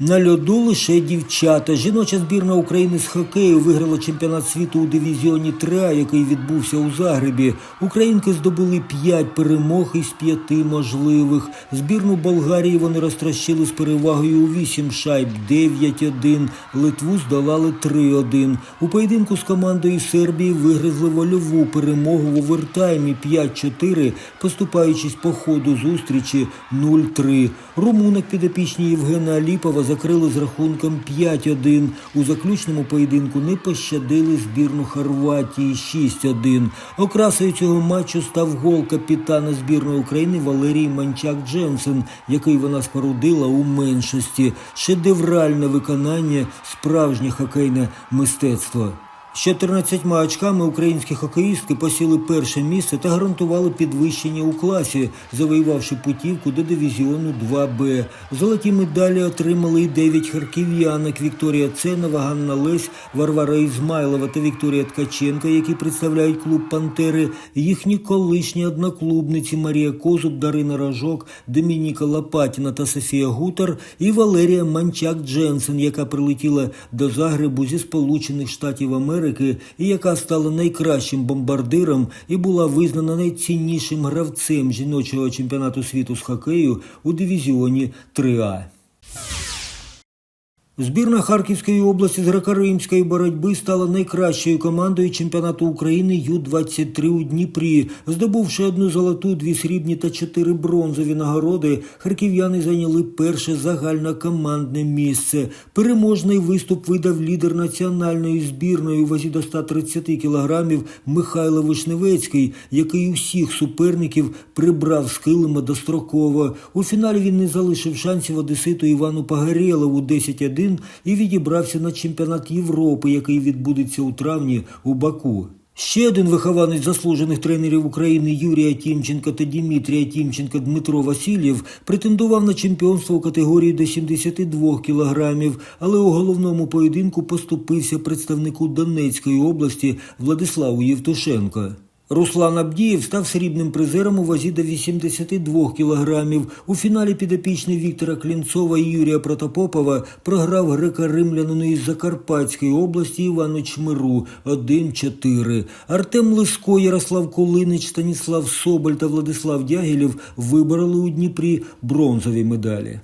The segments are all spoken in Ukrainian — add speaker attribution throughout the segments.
Speaker 1: На льоду лише дівчата. Жіноча збірна України з хокею виграла чемпіонат світу у дивізіоні 3, який відбувся у Загребі. Українки здобули 5 перемог із 5 можливих. Збірну Болгарії вони розтрощили з перевагою у 8 шайб 9-1. Литву здолали 3-1. У поєдинку з командою Сербії вигризли вольову перемогу в овертаймі 5-4, поступаючись по ходу зустрічі 0-3. Румунок підопічні Євгена Аліпова закрили з рахунком 5-1. У заключному поєдинку не пощадили збірну Хорватії 6-1. Окрасою цього матчу став гол капітана збірної України Валерій Манчак Дженсен, який вона спорудила у меншості. Шедевральне виконання, справжнє хокейне мистецтво. З 14 очками українські хокеїстки посіли перше місце та гарантували підвищення у класі, завоювавши путівку до дивізіону 2Б. Золоті медалі отримали і 9 харків'янок Вікторія Ценова, Ганна Лесь, Варвара Ізмайлова та Вікторія Ткаченка, які представляють клуб Пантери. Їхні колишні одноклубниці Марія Козуб, Дарина Рожок, Домініка Лопатіна та Софія Гутар і Валерія Манчак Дженсен, яка прилетіла до Загребу зі Сполучених Штатів Америки і яка стала найкращим бомбардиром і була визнана найціннішим гравцем жіночого чемпіонату світу з хокею у дивізіоні 3А. Збірна Харківської області з греко-римської боротьби стала найкращою командою чемпіонату України Ю-23 у Дніпрі. Здобувши одну золоту, дві срібні та чотири бронзові нагороди, харків'яни зайняли перше загальнокомандне місце. Переможний виступ видав лідер національної збірної у вазі до 130 кілограмів Михайло Вишневецький, який усіх суперників прибрав з килима достроково. У фіналі він не залишив шансів одеситу Івану Погорєлову 10-1 і відібрався на чемпіонат Європи, який відбудеться у травні у Баку. Ще один вихованець заслужених тренерів України Юрія Тімченка та Дмитрія Тімченка Дмитро Васильєв претендував на чемпіонство у категорії до 72 кілограмів, але у головному поєдинку поступився представнику Донецької області Владиславу Євтушенко. Руслан Абдієв став срібним призером у вазі до 82 кілограмів. У фіналі підопічний Віктора Клінцова і Юрія Протопопова програв греко-римлянину із Закарпатської області Івану Чмиру 1-4. Артем Лиско, Ярослав Кулинич, Станіслав Соболь та Владислав Дягілєв вибороли у Дніпрі бронзові медалі.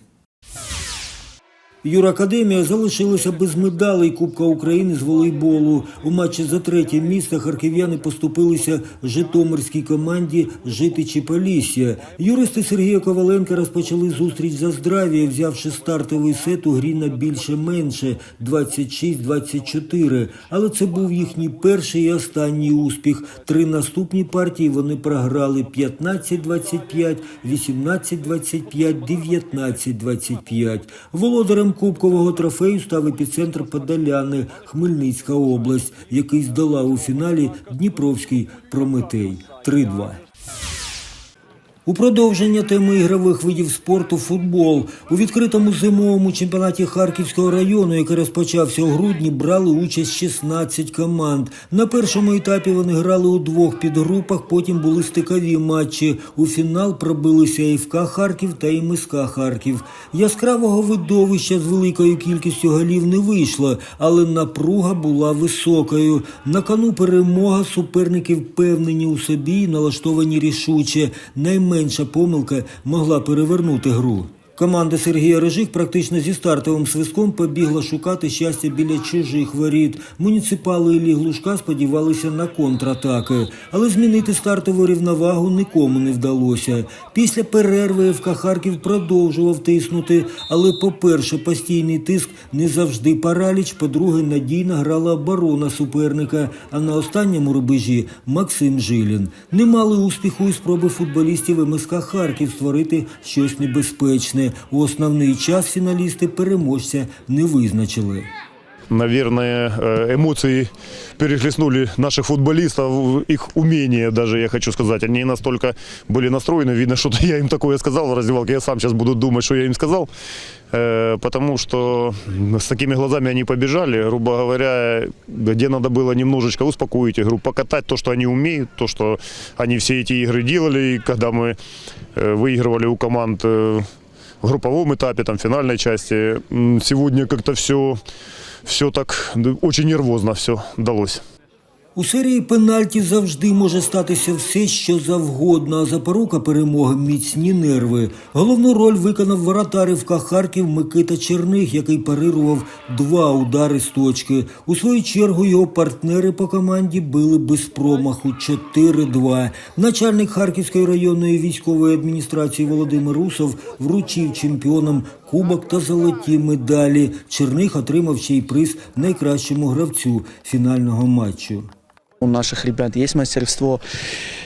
Speaker 1: Юракадемія залишилася без медалей Кубка України з волейболу. У матчі за третє місце харків'яни поступилися Житомирській команді Житичі Полісся. Юристи Сергія Коваленка розпочали зустріч за здрав'я, взявши стартовий сет у грі на більше-менше 26-24. Але це був їхній перший і останній успіх. Три наступні партії вони програли 15-25, 18-25, 19-25. Володарем кубкового трофею став епіцентр Подоляни, Хмельницька область, який здолав у фіналі Дніпровський Прометей 3-2. У продовження теми ігрових видів спорту футбол у відкритому зимовому чемпіонаті Харківського району, який розпочався у грудні, брали участь 16 команд. На першому етапі вони грали у двох підгрупах, потім були стикові матчі. У фінал пробилися ІФК Харків та ІМСК Харків. Яскравого видовища з великою кількістю голів не вийшло, але напруга була високою. На кону перемога суперники впевнені у собі і налаштовані рішуче. Найменша помилка могла перевернути гру. Команда Сергія Режих практично зі стартовим свистком побігла шукати щастя біля чужих воріт. Муніципали Іллі Глушка сподівалися на контратаки, але змінити стартову рівновагу нікому не вдалося. Після перерви ФК Харків продовжував тиснути, але, по-перше, постійний тиск не завжди параліч. По-друге, надійно грала оборона суперника. А на останньому рубежі Максим Жилін. Не мали успіху і спроби футболістів МСК Харків створити щось небезпечне. У основний час фіналісти переможця не визначили.
Speaker 2: Наверное, э, эмоции перехлестнули наших футболистов, их умение даже, я хочу сказать. Они настолько были настроены, видно, что-то я им такое сказал в раздевалке. Я сам сейчас буду думать, что я им сказал. Э, Потому что с такими глазами они побежали, грубо говоря, где надо было немножечко успокоить игру, покатать то, что они умеют, то, что они все эти игры делали. И когда мы э, выигрывали у команд э, групповом этапе, там, финальной части. Сегодня как-то все, все так очень нервозно все далось.
Speaker 1: У серії пенальті завжди може статися все, що завгодно, а запорука перемоги міцні нерви. Головну роль виконав воротар ФК Харків Микита Черних, який парирував два удари з точки. У свою чергу його партнери по команді били без промаху 4-2. Начальник Харківської районної військової адміністрації Володимир Усов вручив чемпіонам кубок та золоті медалі. Черних отримав ще й приз найкращому гравцю фінального матчу.
Speaker 3: У наших ребят есть мастерство.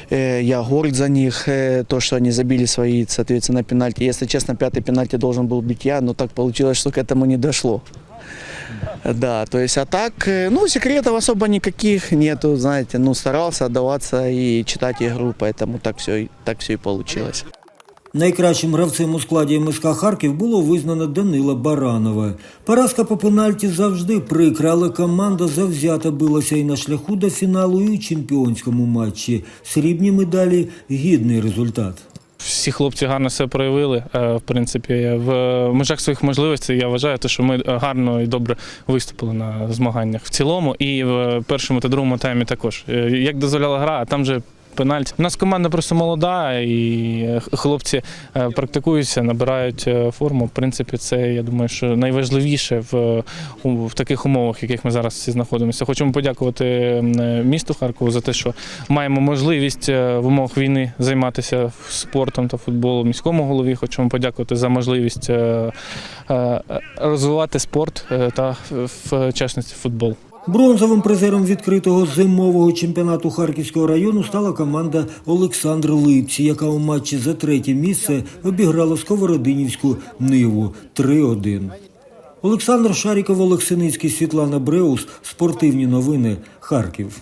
Speaker 3: Э, Я горд за них, э, то, что они забили свои, соответственно, пенальти. Если честно, пятый пенальти должен был бить я, но так получилось, что к этому не дошло. Да, то есть, а так, э, ну, секретов особо никаких нету, знаете, ну, старался отдаваться и читать игру, поэтому так все, так все и получилось.
Speaker 1: Найкращим гравцем у складі МСК Харків було визнано Данила Баранова. Поразка по пенальті завжди прикра, але команда завзято билася і на шляху до фіналу, і у чемпіонському матчі. Срібні медалі гідний результат.
Speaker 4: Всі хлопці гарно себе проявили. Е, В принципі, в межах своїх можливостей я вважаю, що ми гарно і добре виступили на змаганнях в цілому. І в першому та другому таймі також. Е, Як дозволяла гра, а там же. Пенальті. У нас команда просто молода, і хлопці е, практикуються, набирають е, форму. В принципі, це я думаю, що найважливіше в, в таких умовах, в яких ми зараз всі знаходимося. Хочемо подякувати е, місту Харкову за те, що маємо можливість е, в умовах війни займатися спортом та футболом. Міському голові хочемо подякувати за можливість е, е, розвивати спорт е, та в частності футбол.
Speaker 1: Бронзовим призером відкритого зимового чемпіонату Харківського району стала команда Олександр Липці, яка у матчі за третє місце обіграла Сковородинівську Ниву 3-1. Олександр Шаріков, Олексиницький, Світлана Бреус. Спортивні новини. Харків.